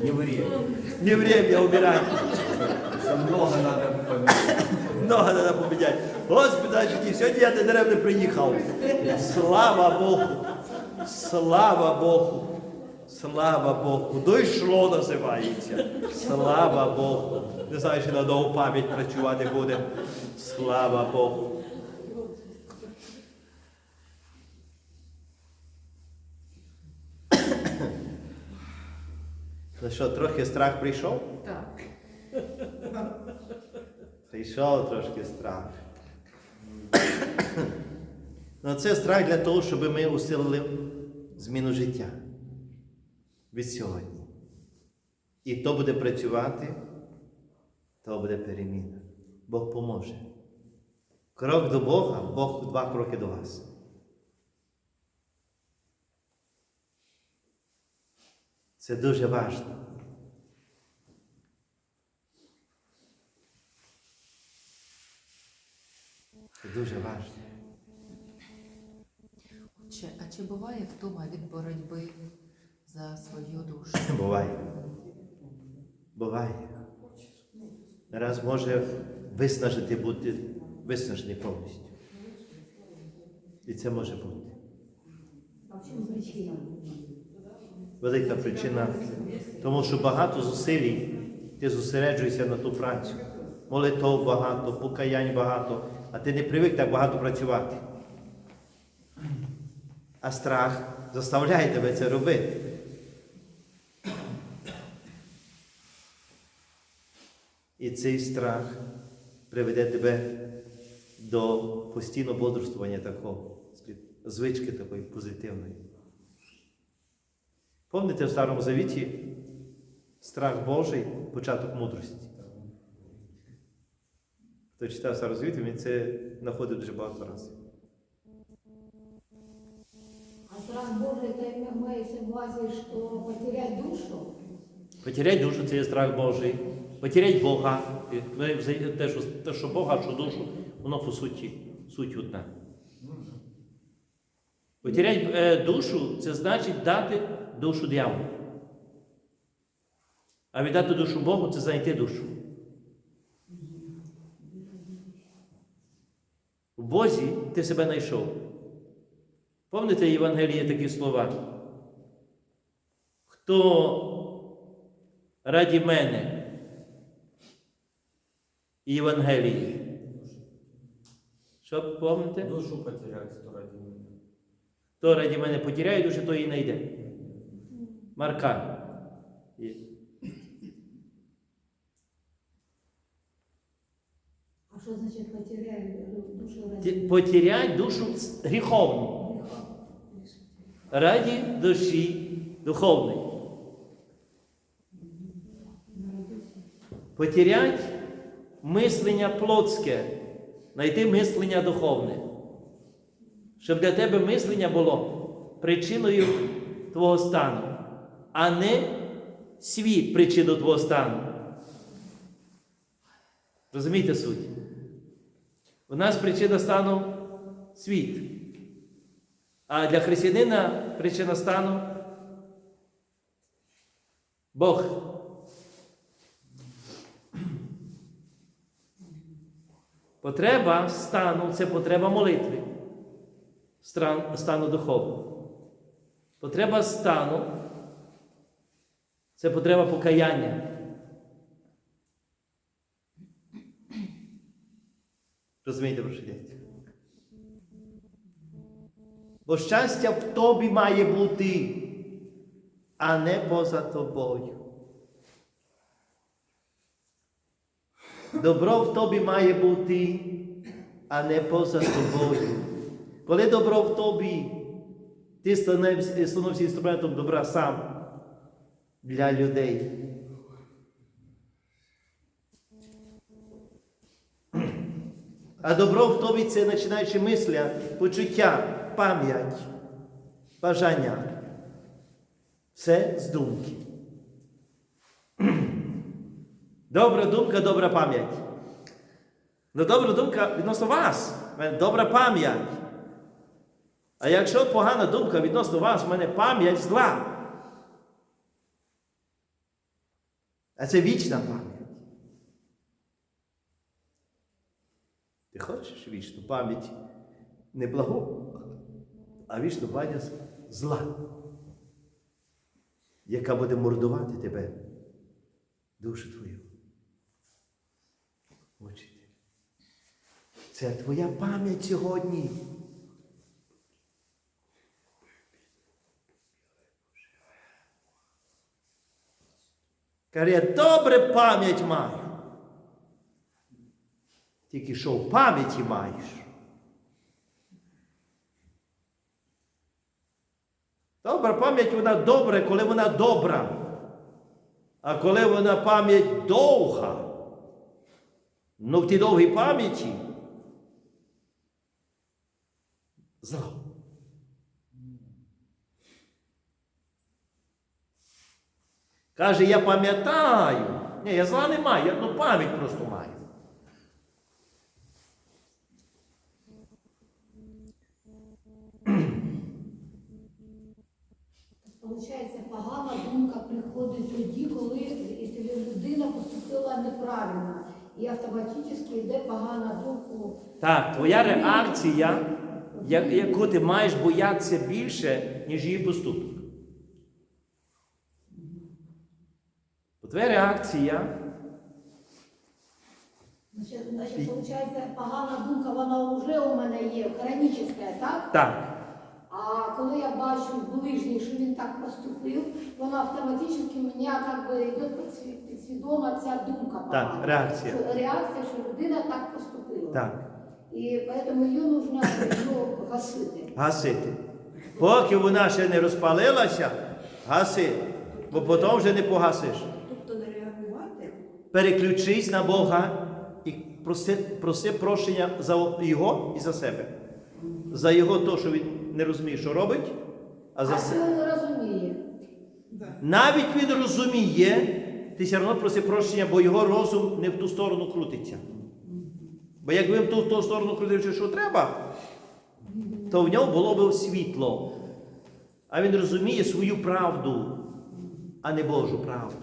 Не время. Не время умирать. Много надо поменять. Много треба поміняти. Господи, житті, сьогодні я не даремно приїхав. Слава Богу. Слава Богу. Слава Богу. Дойшло називається. Слава Богу. Не знаю, чи на довгу пам'ять працювати буде. Слава Богу. Ну що, трохи страх прийшов? Так. Прийшов трошки страх. Ну, це страх для того, щоб ми усилили зміну життя від сьогодні. І то буде працювати, то буде переміна. Бог поможе. Крок до Бога, Бог два кроки до вас. Це дуже важливо. Це дуже важливо. Отче, а чи буває втома від боротьби за свою душу? Буває. Буває. Раз може виснажити бути виснажений повністю. І це може бути. А в чому причина? Велика причина, тому що багато зусиль ти зосереджуєшся на ту працю. Молитов багато, покаянь багато, а ти не привик так багато працювати. А страх заставляє тебе це робити. І цей страх приведе тебе до постійного бодрствування такого, звички такої позитивної. Помните в Старому Завіті страх Божий початок мудрості. Хто читав Старий Завіт, він це знаходив дуже багато разів. А страх Божий, это имеется в увазі, що потерять душу? Потерять душу це є страх Божий. Потерять Бога. Ми Те, що, те, що Бога, що душу, воно по суті суть одна. Потерять е, душу це значить дати душу дьяволу. А віддати душу Богу це знайти душу. В Бозі ти себе знайшов. В Євангелії є такі слова? Хто раді мене і Євангелії? Що пам'ятаєте? Душу потерять, что ради меня. Хто раді мене потеряє душу, то і знайде. Марка. Є. А що значить потеряю душу ради? Ті- душу гріховну. Раді душі духовної. Потерять мислення плотське, знайти мислення духовне. Щоб для тебе мислення було причиною твого стану, а не світ причину твого стану. Розумієте суть? У нас причина стану світ. А для християнина причина стану Бог. Потреба стану це потреба молитви, стану духовного. Потреба стану це потреба покаяння. Розумієте, про що йдеться? Бо щастя в тобі має бути, а не поза тобою. Добро в тобі має бути, а не поза тобою. Коли добро в тобі, ти становишся інструментом добра сам для людей. А добро в тобі це починаючи мисля, почуття, пам'ять, бажання. Все з думки. Добра думка, добра пам'ять. Ну, добра думка відносно вас. мене Добра пам'ять. А якщо погана думка відносно вас, в мене пам'ять зла. А це вічна пам'ять. Ти хочеш вічну пам'ять не благу, а вічну пам'ять зла, яка буде мордувати тебе, душу твою. Учитель. Це твоя пам'ять сьогодні. Каже, я добре пам'ять маю. Тільки що в пам'яті маєш. Добра пам'ять вона добра, коли вона добра. А коли вона пам'ять довга, ну в тій довгій пам'яті зло. Каже, я пам'ятаю. Ні, я зла не маю, я одну пам'ять просто маю. Получається, погана думка приходить тоді, коли якщо людина поступила неправильно. І автоматично йде погана думка. Так, твоя реакція, яку ти маєш боятися більше, ніж її поступок. Твоя реакція, Значить, значить, получається, погана думка, вона вже у мене є, хронічна, так? так, А коли я бачу ближній, що він так поступив, вона автоматично би йде підсвідома ця думка. Так, реакція. Що, реакція, що людина так поступила. так, І тому її потрібно гасити. гасити. Поки вона ще не розпалилася, гаси, бо потім вже не погасиш. Переключись на Бога і проси, проси прощення за його і за себе. За його то, що він не розуміє, що робить, а за А себе. він розуміє? Навіть він розуміє, ти все одно проси прощення, бо його розум не в ту сторону крутиться. Бо якби в ту, в ту сторону крутився, що треба, то в нього було б світло. А він розуміє свою правду, а не Божу правду.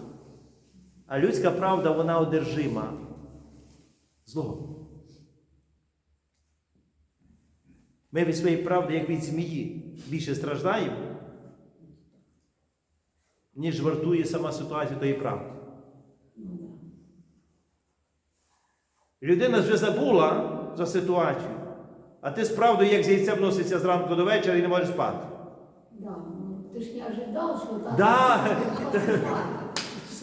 А людська правда, вона одержима. Зло. Ми від своєї правди, як від змії, більше страждаємо, ніж вартує сама ситуація тої правди. Людина вже забула за ситуацію, а ти з правдою, як з яйцем носиться зранку до вечора і не можеш спати. Да. ну, Ти ж не ожидав, що так. Да.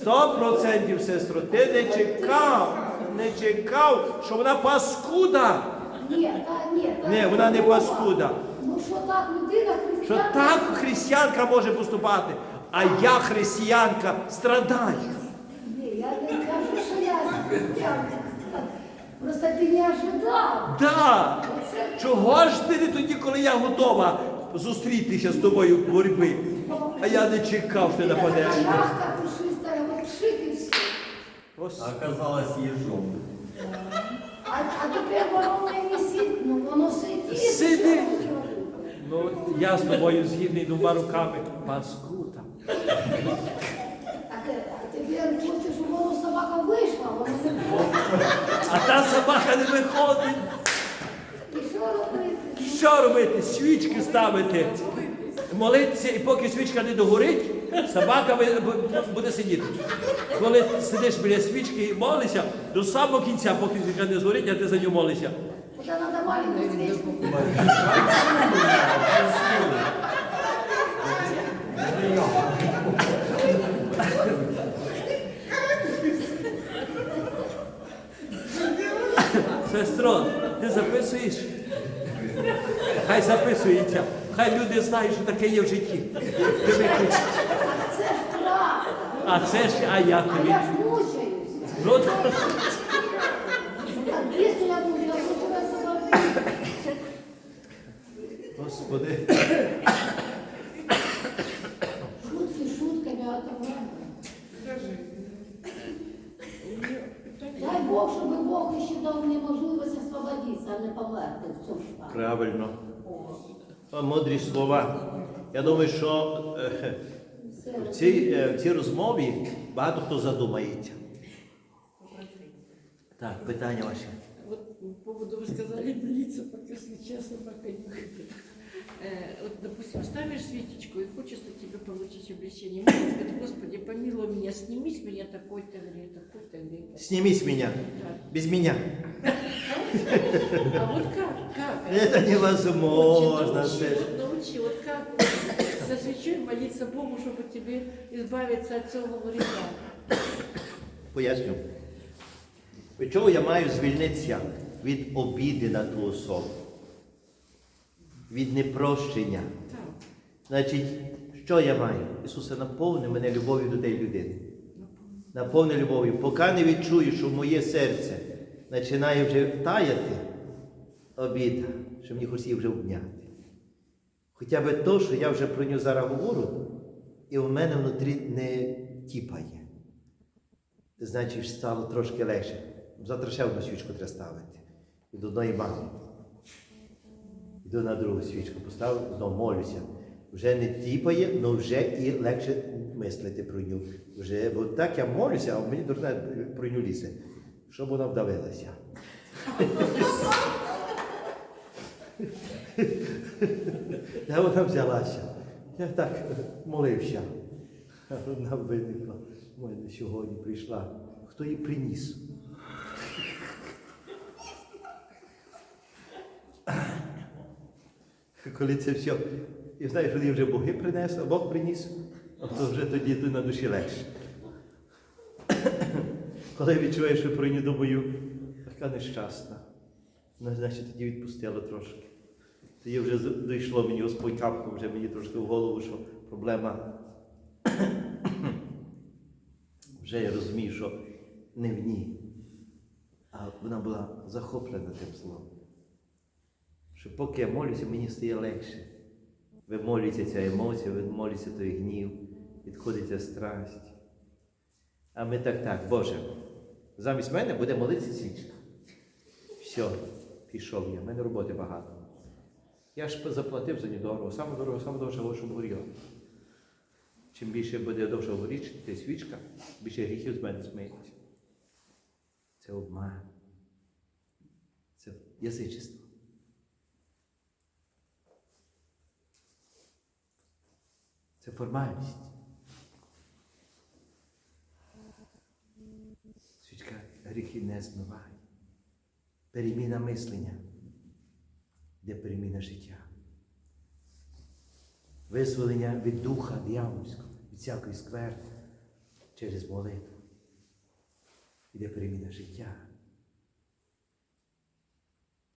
Сто процентів, сестро, ти не чекав, не чекав, що вона паскуда. Ні, та, ні, та, Ні, вона не паскуда. Ну що так людина Що християнка? так християнка може поступати, а я, християнка, страдаю. Ні, я не кажу, що я християнка. Просто ти не ожидав. Да. Чого ж ти не тоді, коли я готова зустрітися з тобою в боротьбі? А я не чекав, що ти нападеш. Мягка, пушистая, вот пшик и все. Господи. Оказалось ежом. А, а тепер воно не висить, ну воно сидить. Сиди. що ви? Ну, я з тобою згідний двома руками. Паскуда. А а тепер хочеш, щоб воно собака вийшла, воно не. А та собака не виходить. І що робити? Що робити? Свічки ставити. Молитися, і поки свічка не догорить, собака буде сидіти. Коли сидиш біля свічки і молишся, до самого кінця, поки свічка не згорить, а ти за нього молишся. Уже треба маленьку свічку. Сестро, ти записуєш? Хай записується. Хай люди знають, що таке є в житті. А це ж правда. А це ж, а я А тобі. я ж мучаюсь. Ну, я я хочу. Господи. Шутки шутками, а то правда. Дай Бог, щоб Бог ще дав мені не померти в цьому стані. Правильно. О. О, Мудрі слова. Я думаю, що е, в цій, е, в цій розмові багато хто задумається. Так, питання ваші. Вот по поводу вы сказали молиться, пока свеча собака не выйдет. Э, Вот, допустим, ставишь свечечку и хочется тебе получить облегчение. Молишь, говорит, Господи, помилуй меня, сними с меня такой-то грех, такой-то грех. Сніміть мене. Да. Без меня. А вот как? Как? Это невозможно. Научи, вот научи, вот как со свечой молиться Богу, чтобы тебе избавиться от целого греха. Поясню. Від чого я маю звільнитися від обіди на ту особу? Від непрощення. Так. Значить, що я маю? Ісусе, наповни мене любов'ю до тієї людини. Наповни любов'ю. Поки не відчую, що моє серце починає вже таяти обіда, що мені хочеться вже обняти. Хоча б то, що я вже про нього зараз говорю, і в мене внутрі не тіпає. Значить, стало трошки легше. Завтра ще одну свічку треба ставити. Від одної мами. Йду на другу свічку, поставив, знову молюся. Вже не тіпає, але вже і легше мислити про нього. Вже, бо так я молюся, а мені дурне про нього лізе. Щоб вона вдавилася. Де вона взялася? Я так молився. Вона виникла. мене сьогодні прийшла. Хто її приніс? Коли це все. І знаєш, коли вже Боги принесли, Бог приніс, а то вже тоді ти на душі легше. Коли відчуваєш, що нього думаю, така нещасна. Ну, значить, тоді відпустило трошки. Тоді вже дійшло мені Господь капку, вже мені трошки в голову, що проблема. вже я розумію, що не в ній, а вона була захоплена тим словом що поки я молюся, мені стає легше. Вимолюється ця емоція, вимолюється той гнів, відходить ця страсть. А ми так, так, Боже, замість мене буде молитися свічка. Все, пішов я, в мене роботи багато. Я ж заплатив за нього дорого, саме дорого, саме довше, щоб горіло. Чим більше буде довше горіти свічка, більше гріхів з мене сміється. Це обман. Це язичество. Це формальність. Свічка гріхи не змиває. Переміна мислення, де переміна життя. Визволення від духа дьявольського, від всякої скверни через молитву. Іде переміна життя.